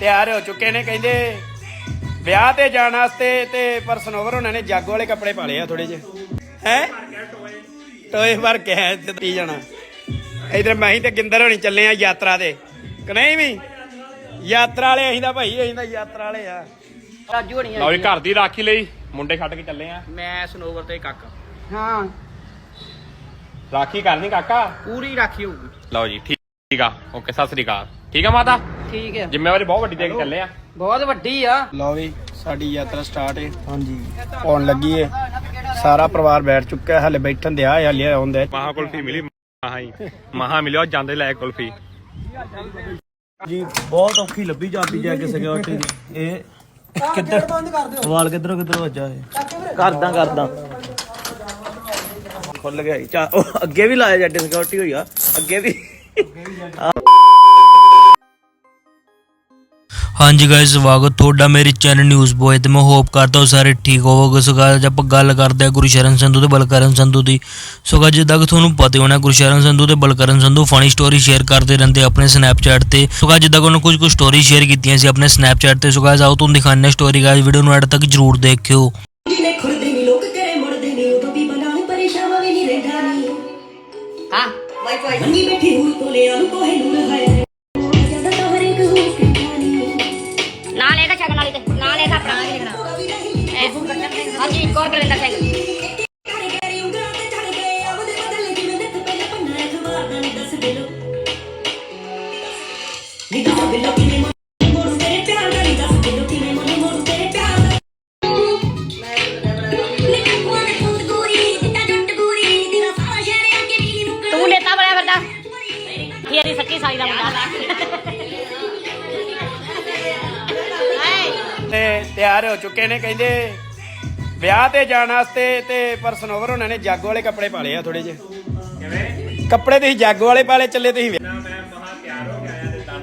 ਤਿਆਰ ਹੋ ਚੁੱਕੇ ਨੇ ਕਹਿੰਦੇ। ਵਿਆਹ ਤੇ ਜਾਣ ਵਾਸਤੇ ਤੇ ਪਰ ਸਨੋਵਰ ਉਹਨਾਂ ਨੇ ਜਾਗੋ ਵਾਲੇ ਕੱਪੜੇ ਪਾਲੇ ਆ ਥੋੜੇ ਜਿਹੇ। ਹੈ? ਟੋਏ ਭਰ ਕੇ ਹੈ ਤੇ ਤੀ ਜਾਣਾ। ਇਧਰ ਮੈਂ ਹੀ ਤੇ ਗਿੰਦਰ ਹੋਣੀ ਚੱਲੇ ਆ ਯਾਤਰਾ ਤੇ। ਕਿ ਨਹੀਂ ਵੀ? ਯਾਤਰਾ ਵਾਲੇ ਅਸੀਂ ਤਾਂ ਭਾਈ ਅਸੀਂ ਤਾਂ ਯਾਤਰਾ ਵਾਲੇ ਆ। ਰਾਜੂ ਹਣੀ ਲਓ ਜੀ। ਘਰ ਦੀ ਰਾਖੀ ਲਈ ਮੁੰਡੇ ਛੱਡ ਕੇ ਚੱਲੇ ਆ। ਮੈਂ ਸਨੋਵਰ ਤੇ ਕਾਕਾ। ਹਾਂ। ਰਾਖੀ ਕਰਨੀ ਕਾਕਾ? ਪੂਰੀ ਰਾਖੀ ਹੋਊਗੀ। ਲਓ ਜੀ ਠੀਕ ਆ। ਓਕੇ ਸਤਿ ਸ੍ਰੀ ਅਕਾਲ। ਠੀਕ ਆ ਮਾਤਾ? ਠੀਕ ਹੈ ਜ਼ਿੰਮੇਵਾਰੀ ਬਹੁਤ ਵੱਡੀ ਦੇ ਕੇ ਚੱਲੇ ਆ। ਬਹੁਤ ਵੱਡੀ ਆ। ਲਓ ਵੀ ਸਾਡੀ ਯਾਤਰਾ ਸਟਾਰਟ ਹੈ ਹਾਂਜੀ ਆਉਣ ਲੱਗੀ ਹੈ ਸਾਰਾ ਪਰਿਵਾਰ ਬੈਠ ਚੁੱਕਾ ਹੈ ਹਲੇ ਬੈਠਣ ਦੇ ਆ ਹਲੇ ਆਉਂਦਾ ਹੈ। ਮਹਾ ਕੁਲਫੀ ਮਿਲੀ ਮਹਾ ਹੀ। ਮਹਾ ਮਿਲਿਓ ਜਾਂਦੇ ਲੈ ਕੁਲਫੀ। ਜੀ ਬਹੁਤ ਔਖੀ ਲੱਭੀ ਜਾਂਦੀ ਜਾ ਕੇ ਸਿਕਿਉਰਿਟੀ ਦੀ ਇਹ ਕਿੱਧਰ ਵਾਲ ਕਿੱਧਰੋਂ ਕਿੱਧਰੋਂ ਵੱਜਾ ਇਹ? ਕਰਦਾ ਕਰਦਾ। ਖੁੱਲ ਗਿਆ ਜੀ। ਚਾ ਉਹ ਅੱਗੇ ਵੀ ਲਾਇਆ ਜੱਟ ਸਿਕਿਉਰਿਟੀ ਹੋਈ ਆ। ਅੱਗੇ ਵੀ। ਹਾਂਜੀ ਗਾਇਸ ਸਵਾਗਤ ਤੁਹਾਡਾ ਮੇਰੇ ਚੈਨਲ ਨਿਊਜ਼ ਬੋਏ ਤੇ। ਮੈਂ ਹੋਪ ਕਰਦਾ ਹਾਂ ਸਾਰੇ ਠੀਕ ਹੋਵੋਗੇ। ਸੋ ਅੱਜ ਆਪਾਂ ਗੱਲ ਕਰਦੇ ਹਾਂ ਗੁਰਸ਼ਰਨ ਸੰਧੂ ਤੇ ਬਲਕਰਨ ਸੰਧੂ ਦੀ। ਸੋ guys, ਜਿੱਦਾਂ ਕਿ ਤੁਹਾਨੂੰ ਪਤਾ ਹੀ ਹੋਣਾ ਗੁਰਸ਼ਰਨ ਸੰਧੂ ਤੇ Balkaran Sandhu funny story share ਕਰਦੇ ਰਹਿੰਦੇ ਆਪਣੇ ਸਨੈਪਚੈਟ ਤੇ। ਸੋ guys, ਜਿੱਦਾਂ ਕਿ ਉਹਨਾਂ ਕੁਝ ਕੁ ਸਟੋਰੀ ਸ਼ੇਅਰ ਕੀਤੀਆਂ ਸੀ ਆਪਣੇ ਸਨੈਪਚੈਟ ਤੇ। ਸੋ guys, ਆਓ ਤੁਹਾਨੂੰ ਦਿਖਾਉਂਦੇ ਹਾਂ ਸਟੋਰੀ ਗਾਇਸ ਵੀਡੀਓ ਨੂੰ ਐਡ ਤੱਕ ਜਰੂਰ ਦੇਖਿਓ। ਜਿਲੇ ਖੁਰਦੇ ਨੀ ਲੋਕ ਤੇਰੇ ਮੁੜਦੇ ਨੀ ਉਦੋਂ ਵੀ ਬਣਾ ਪਰੇਸ਼ਾਨ ਵੀ ਨਹੀਂ ਰਹਿੰਦਾ ਨੀ। ਹਾਂ ਵਾਈਫਾਈ ਮੰਗੀ ਬੈਠੀ ਹੂਰ ਕੋਲੇ ਆਲੂ ਕੋਹੇ ਨੂਰ ਹੈ ਆਪਣਾ ਵੀ ਨੂੰ ਤੂੰ ਨੇਤਾ ਬਣਿਆ ਫਿਰਦਾ। ਸੱਚੀ ਸਾਈ ਦਾ ਮੁੰਡਾ। ਤੇ ਤਿਆਰ ਹੋ ਚੁੱਕੇ ਨੇ ਕਹਿੰਦੇ ਵਿਆਹ ਤੇ ਜਾਣ ਵਾਸਤੇ ਤੇ ਪਰ ਸਨੋਵਰ ਉਹਨਾਂ ਨੇ ਜਾਗੋ ਵਾਲੇ ਕੱਪੜੇ ਪਾਲੇ ਆ ਥੋੜੇ ਜਿਹੇ। ਕਿਵੇਂ? ਕੱਪੜੇ ਤੁਸੀਂ ਜਾਗੋ ਵਾਲੇ ਪਾਲੇ ਚੱਲੇ ਤੁਸੀਂ ਵਿਆਹ।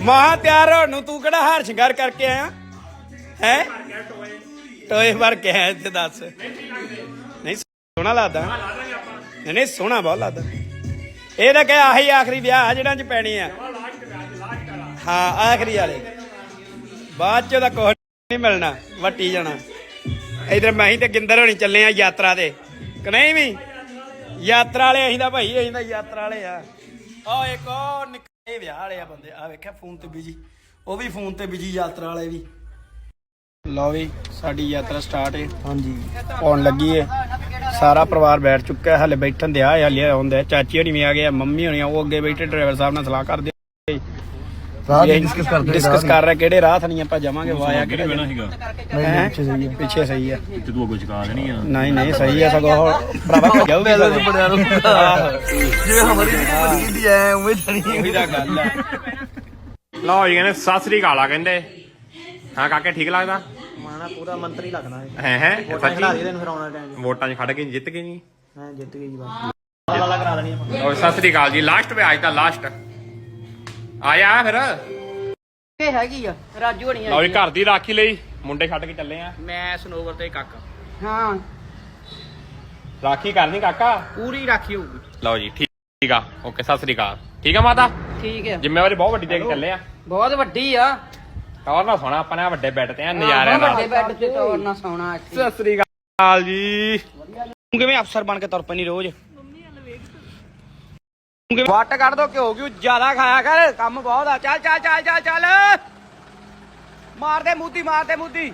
ਮਹਾ ਤਿਆਰ ਹੋ ਨੂੰ ਤੂੰ ਕਿਹੜਾ ਹਾਰ ਸ਼ਿੰਗਾਰ ਕਰਕੇ ਆਇਆ? ਹੈ? ਟੋਏ। ਭਰ ਕੇ ਆਇਆ ਤੇ ਦੱਸ। ਨਹੀਂ ਸੋਹਣਾ ਲੱਗਦਾ। ਨਹੀਂ ਨਹੀਂ ਸੋਹਣਾ ਬਹੁਤ ਲੱਗਦਾ। ਇਹ ਤਾਂ ਕਹੇ ਆਹੀ ਆਖਰੀ ਵਿਆਹ ਆ ਜਿਹੜਾ ਚ ਪੈਣੀ ਆ। ਹਾਂ ਆਖਰੀ ਵਾਲੇ। ਬਾਅਦ ਚ ਉਹਦਾ ਕੁਛ ਨਹੀਂ ਮਿਲਣਾ ਵੱਟੀ ਜਾਣਾ। ਇਧਰ ਮੈਂ ਹੀ ਤੇ ਗਿੰਦਰ ਹੋਣੀ ਚੱਲੇ ਆ ਯਾਤਰਾ ਤੇ। ਕਿ ਨਹੀਂ ਵੀ? ਯਾਤਰਾ ਵਾਲੇ ਅਸੀਂ ਤਾਂ ਭਾਈ ਅਸੀਂ ਤਾਂ ਯਾਤਰਾ ਵਾਲੇ ਆ। ਆ ਇੱਕ ਉਹ ਨਿੱਕੇ ਵਿਆਹ ਵਾਲੇ ਆ ਬੰਦੇ ਆ ਵੇਖਿਆ ਫੋਨ ਤੇ ਬਿਜ਼ੀ ਉਹ ਵੀ ਫੋਨ ਤੇ ਬਿਜ਼ੀ ਯਾਤਰਾ ਵਾਲੇ ਵੀ। ਲਓ ਵੀ ਸਾਡੀ ਯਾਤਰਾ ਸਟਾਰਟ ਹੈ ਹਾਂਜੀ। ਆਉਣ ਲੱਗੀ ਹੈ ਸਾਰਾ ਪਰਿਵਾਰ ਬੈਠ ਚੁੱਕਾ ਹੈ ਹਲੇ ਬੈਠਣ ਦੇ ਆ ਹਲੇ ਆਉਂਦਾ। ਚਾਚੀ ਹੋਣੀ ਵੀ ਆ ਗਏ ਮੰਮੀ ਹੋਣੀ ਆ ਉਹ ਅੱਗੇ ਬੈਠੇ ਡਰਾਈਵਰ ਸਾਹਿਬ ਨਾਲ ਸਲਾਹ ਕਰਦੇ ਰਾਹ ਡਿਸਕਸ ਕਰਦੇ ਡਿਸਕਸ ਕਰ ਰਹੇ ਕਿਹੜੇ ਰਾਹ ਥਣੀ ਆਪਾਂ ਜਾਵਾਂਗੇ ਵਾਇਆ ਕਿਹੜੇ ਬਣਾ ਸੀਗਾ। ਨਹੀਂ ਪਿੱਛੇ ਸਹੀ ਹੈ ਪਿੱਛੇ ਸਹੀ ਹੈ ਤੇ ਤੂੰ ਅੱਗੋਂ ਚੁਕਾ ਦੇਣੀ ਆ। ਨਹੀਂ ਨਹੀਂ ਸਹੀ ਹੈ ਸਗੋਂ। ਭਰਾਵਾ ਜਾਊਗੀ ਜਿਵੇਂ ਹਮਾਰੀ ਦੀ ਦੀ ਐ ਉਵੇਂ ਜਾਣੀ ਉਹੀ ਤਾਂ ਗੱਲ ਹੈ। ਲਓ ਜੀ ਕਹਿੰਦੇ ਸਤਿ ਸ੍ਰੀ ਅਕਾਲ ਆ ਕਹਿੰਦੇ। ਹਾਂ ਕਾਕੇ ਠੀਕ ਲੱਗਦਾ? ਮਾਣਾ ਪੂਰਾ ਮੰਤਰੀ ਲੱਗਣਾ ਹੈ। ਹੈ ਹੈ? ਸੱਚੀ? ਦਿਨ ਫਿਰ ਆਉਣਾ ਟਾਈਮ ਵੋਟਾਂ 'ਚ ਖੜ ਕੇ ਜਿੱਤ ਗਏ ਨਹੀਂ ਹਾਂ ਜਿੱਤ ਗਈ ਜੀ ਬਸ। ਵਾਲਾ ਕਰਾ ਦੇਣੀ ਆਪਾਂ। ਲਓ ਸਤਿ ਸ੍ਰੀ ਅਕਾਲ ਜੀ ਲਾਸਟ ਵੇ ਅੱਜ ਦਾ ਲਾਸਟ। ਆਇਆ ਫਿਰ। ਇਹ ਹੈਗੀ ਆ ਰਾਜੂ ਹਣੀ ਲਓ ਜੀ ਘਰ ਦੀ ਰਾਖੀ ਲਈ ਮੁੰਡੇ ਛੱਡ ਕੇ ਚੱਲੇ ਆ। ਮੈਂ ਸਨੋਵਰ ਤੇ ਕਾਕਾ। ਹਾਂ। ਰਾਖੀ ਕਰਨੀ ਕਾਕਾ? ਪੂਰੀ ਰਾਖੀ ਹੋਊਗੀ। ਲਓ ਜੀ ਠੀਕ ਠੀਕ ਆ। ਓਕੇ ਸਤਿ ਸ੍ਰੀ ਅਕਾਲ। ਠੀਕ ਆ ਮਾਤਾ? ਠੀਕ ਹੈ ਜ਼ਿੰਮੇਵਾਰੀ ਬਹੁਤ ਵੱਡੀ ਦੇ ਕੇ ਚੱਲੇ ਆ। ਬਹੁਤ ਵੱਡੀ ਆ। ਟੌਰ ਨਾ ਸੋਣਾ ਆਪਾਂ ਨੇ ਆਹ ਵੱਡੇ ਬੈੱਡ ਤੇ ਆ ਨਜ਼ਾਰਿਆਂ ਵੱਡੇ ਨਾਲ। ਬੈੱਡ ਤੇ ਟੌਰ ਨਾ ਸੌਣਾ ਇੱਥੇ। ਸਤਿ ਸ੍ਰੀ ਅਕਾਲ ਜੀ। ਕਿਵੇਂ ਅਫਸਰ ਬਣ ਕੇ ਤੁਰ ਪੈਣੀ ਰੋਜ਼? ਵੱਟ ਕੱਢ ਦੋ ਘਿਓ ਕਿਉਂ ਜ਼ਿਆਦਾ ਖਾਇਆ ਕਰ ਕੰਮ ਬਹੁਤ ਆ। ਚੱਲ ਚੱਲ ਚੱਲ ਚੱਲ ਚੱਲ। ਮਾਰ ਦੇ ਮੂਦੀ ਮਾਰ ਦੇ। ਮੂਦੀ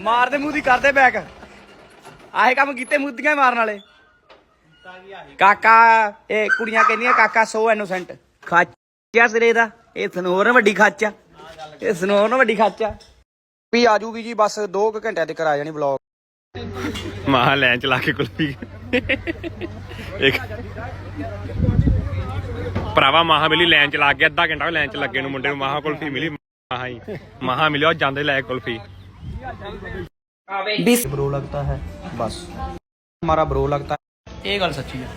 ਮਾਰ ਦੇ ਮੂਦੀ ਕਰਦੇ ਬੈਕ ਆਹੇ ਕੰਮ ਕੀਤੇ ਮੂਦੀਆਂ ਮਾਰਨ ਵਾਲੇ। ਕਾਕਾ ਇਹ ਕੁੜੀਆਂ ਕਹਿੰਦੀਆਂ ਕਾਕਾ ਸੋ ਇਨੋਸੈਂਟ ਖਾਚਾ ਸਿਰੇ ਦਾ। ਇਹ ਸਨੋਰ ਵੱਡੀ ਖਾਚਾ। ਇਹ ਸਨੋਰ ਵੱਡੀ ਖਾਚਾ। ਵੀ ਆ ਜੂਗੀ ਜੀ ਬਸ 2 ਘੰਟਿਆਂ ਤੱਕ ਆ ਜਾਣੀ ਵਲੌਗ ਮਾਂ ਲੈਣ ਚਲਾ ਕੇ ਕੁਲਫੀ ਇੱਕ ਭਰਾਵਾ ਮਾਹਾ ਮਿਲੀ ਲੈਣ ਚ ਲੱਗ ਗਿਆ ਅੱਧਾ ਘੰਟਾ ਲੈਣ ਚ ਲੱਗੇ ਨੂੰ ਮੁੰਡੇ ਨੂੰ ਮਾਹਾ ਕੁਲਫੀ ਮਿਲੀ ਮਾਹਾ ਹੀ ਮਾਹਾ ਮਿਲਿਓ ਜਾਂਦੇ ਲੈ ਕੁਲਫੀ ब्रो लगता है बस हमारा ब्रो लगता है ये गल सच्ची है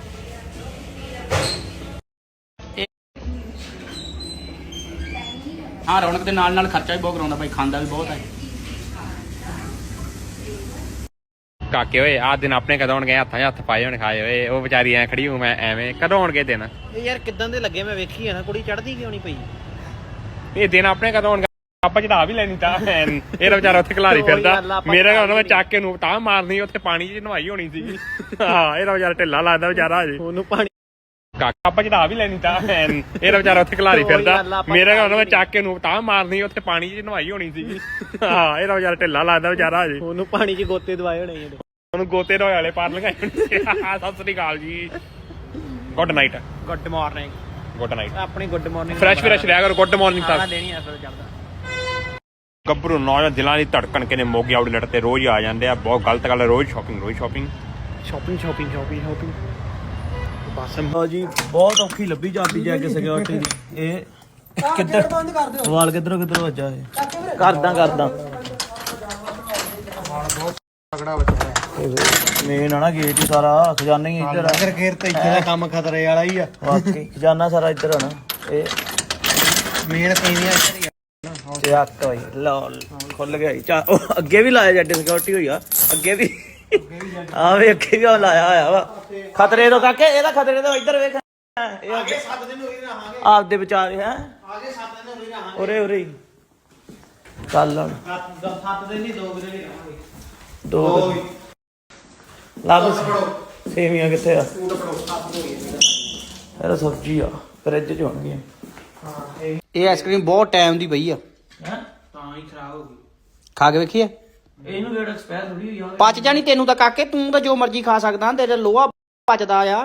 ਹਾਂ ਰੌਣਕ ਦੇ ਨਾਲ ਨਾਲ ਖਰਚਾ ਵੀ ਬਹੁਤ ਕਰਾਉਂਦਾ ਬਾਈ ਖਾਂਦਾ ਵੀ ਬਹੁਤ ਹੈ ਕਾਕੇ ਓਏ ਆਹ ਦਿਨ ਆਪਣੇ ਕਦੋਂ ਆਉਣਗੇ ਹੱਥਾਂ 'ਚ ਹੱਥ ਪਾਏ ਹੋਣ ਖਾਏ ਓਏ ਉਹ ਵਿਚਾਰੀ ਐ ਖੜੀ ਹੂੰ ਮੈਂ ਐਵੇਂ ਕਦੋਂ ਆਉਣਗੇ ਦਿਨ? ਇਹ ਯਾਰ ਕਿਦਾਂ ਦੇ ਲੱਗੇ ਮੈਂ ਵੇਖੀ ਆ ਨਾ ਕੁੜੀ ਚੜਦੀ ਕਿਉਂ ਨਹੀਂ ਪਈ? ਇਹ ਦਿਨ ਆਪਣੇ ਕਦੋਂ ਆਉਣਗੇ ਆਪਾਂ ਚੜਾ ਵੀ ਲੈਣੀ ਤਾਂ ਇਹਦਾ ਵਿਚਾਰਾ ਉੱਥੇ ਖਿਲਾਰੀ ਫਿਰਦਾ। ਆ, ਮੇਰੇ ਕੋਲ ਮੈਂ ਚੱਕ ਕੇ ਨੂੰ ਤਾਂ ਮਾਰਨੀ ਉੱਥੇ ਪਾਣੀ 'ਚ ਨਵਾਈ ਹੋਣੀ ਸੀਗੀ ਹਾਂ ਇਹਦਾ ਵਿਚਾਰਾ ਢਿੱਲਾ ਲੱਗਦਾ ਵਿਚਾਰਾ ਹਜੇ। ਉਹਨੂੰ ਪਾਣੀ ਕਾਕਾ ਆਪਾਂ ਚੜਾ ਵੀ ਲੈਣੀ ਤਾਂ ਇਹਦਾ ਵਿਚਾਰਾ ਉੱਥੇ ਖਿਲਾਰੀ ਫਿਰਦਾ। ਆ, ਮੇਰੇ ਚੜ੍ਹਾ ਮੈਂ ਚੱਕ ਕੇ ਨੂੰ ਤਾਂ ਮਾਰਨੀ ਉੱਥੇ ਪਾਣੀ 'ਚ ਨਵਾਈ ਹੋਣੀ ਸੀਗੀ ਹਾਂ ਇਹਦਾ ਵਿਚਾਰਾ ਢਿੱਲਾ ਲੱਗਦਾ ਵਿਚਾਰਾ ਹਜੇ। ਉਹਨੂੰ ਪਾਣੀ 'ਚ ਗੋਤੇ ਦਵਾਏ ਹੋਣੇ ਉਹਨੂੰ ਗੋਤੇ ਰੋਏ ਵਾਲੇ ਪਾਰ ਲਗਾਏ ਸਤਿ ਸ੍ਰੀ ਅਕਾਲ ਜੀ। Good night good morning good night ਆਪਣੀ ਗੁੱਡ ਮਾਰਨਿੰਗ ਫਰੈਸ਼ ਫਰੈਸ਼ ਰਿਹਾ ਕਰੋ। ਗੁੱਡ ਮਾਰਨਿੰਗ ਤੱਕ ਦਿਨ ਹੀ ਐਸਾ ਚੱਲਦਾ ਗੱਭਰੂ ਨੌਜਵਾਨ ਦਿਲਾਂ ਦੀ ਧੜਕਣ ਕਿਨੇ ਮੋਗੇ ਆਊਟਲੈਟ ਤੇ ਰੋਜ਼ ਆ ਜਾਂਦੇ ਆ। ਬਹੁਤ ਗਲਤ ਗੱਲ ਹੈ ਰੋਜ਼ ਸ਼ਾਪਿੰਗ ਰੋਜ਼ shopping shopping shopping shopping shopping ਬਸ ਹਾਂ ਜੀ ਬਹੁਤ ਔਖੀ ਲੱਭੀ ਜਾਂਦੀ ਜੈਕ ਸਿਕਿਉਰਿਟੀ ਦੀ ਇਹ ਕਿੱਧਰ ਬੰਦ ਕਰ ਦਿਓ। ਵਾਲ ਕਿੱਧਰੋਂ ਕਿੱਧਰੋਂ ਵੱਜਾ ਇਹ? ਕਰਦਾ ਕਰਦਾ। ਮੇਨ ਆ ਨਾ ਗੇਟ ਹੀ ਸਾਰਾ ਖਜ਼ਾਨਾ ਹੀ ਇੱਧਰ ਆ। ਅਗਰ ਘੇਰ ਤੇ ਇੱਥੇ ਦਾ ਕੰਮ ਖਤਰੇ ਵਾਲਾ ਹੀ ਆ। ਵਾਕਈ ਖਜ਼ਾਨਾ ਸਾਰਾ ਇੱਧਰ ਆ ਨਾ ਇਹ ਮੇਨ ਪੀਵੀਆਂ ਚੱਕ ਹੋਈ ਲਓ ਖੁੱਲ ਗਿਆ ਜੀ। ਚਾ ਉਹ ਅੱਗੇ ਵੀ ਲਾਇਆ ਜੱਟ ਸਿਕਿਉਰਿਟੀ ਹੋਈ ਆ। ਅੱਗੇ ਵੀ ਆ ਵੇ ਅੱਗੇ ਵੀ ਲਾਇਆ ਹੋਇਆ ਵਾ। ਖਤਰੇ ਤੋਂ ਕਾਕੇ ਇਹਦਾ ਖਤਰੇ ਤੋਂ ਇੱਧਰ ਵੇਖ। ਇਹ ਅੱਗੇ 7 ਦਿਨ ਹੋਈ ਰਹਾਂਗੇ ਆਪਦੇ ਵਿਚਾਰੇ ਹੈ? ਆਗੇ 7 ਦਿਨ ਹੋਈ ਰਹਾਂਗੇ ਉਰੇ ਉਰੇ। ਚੱਲ ਹੁਣ। 7 ਦਿਨ ਨਹੀਂ 2 ਦਿਨ ਹੀ ਰਹਾਂਗੇ। ਦੋ ਲੱਭ ਸੇਵੀਆਂ ਕਿੱਥੇ ਆ? ਇਹਦਾ ਸਬਜ਼ੀ ਆ ਫਰਿੱਜ ਚ ਹੋਣਗੀਆਂ। ਇਹ ਆਈਸਕ੍ਰੀਮ ਬਹੁਤ ਟਾਈਮ ਦੀ ਪਈ ਆ। ਹੈ? ਤਾਂ ਹੀ ਖਰਾਬ ਹੋ ਗਈ। ਖਾ ਕੇ ਵੇਖੀਏ ਇਹਨੂੰ ਕਿਹੜਾ ਐਕਸਪਾਇਰ ਥੋੜੀ ਹੋਈ ਆ ਪਚ ਜਾਣੀ ਤੈਨੂੰ ਤਾਂ ਕਾਕੇ ਤੂੰ ਤਾਂ ਜੋ ਮਰਜ਼ੀ ਖਾ ਸਕਦਾ ਤੇਰੇ ਲੋਹਾ ਪਚਦਾ ਆ।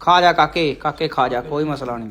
ਖਾ ਜਾ ਕਾਕੇ ਕਾਕੇ ਖਾ ਜਾ ਕੋਈ ਮਸਲਾ ਨਹੀਂ।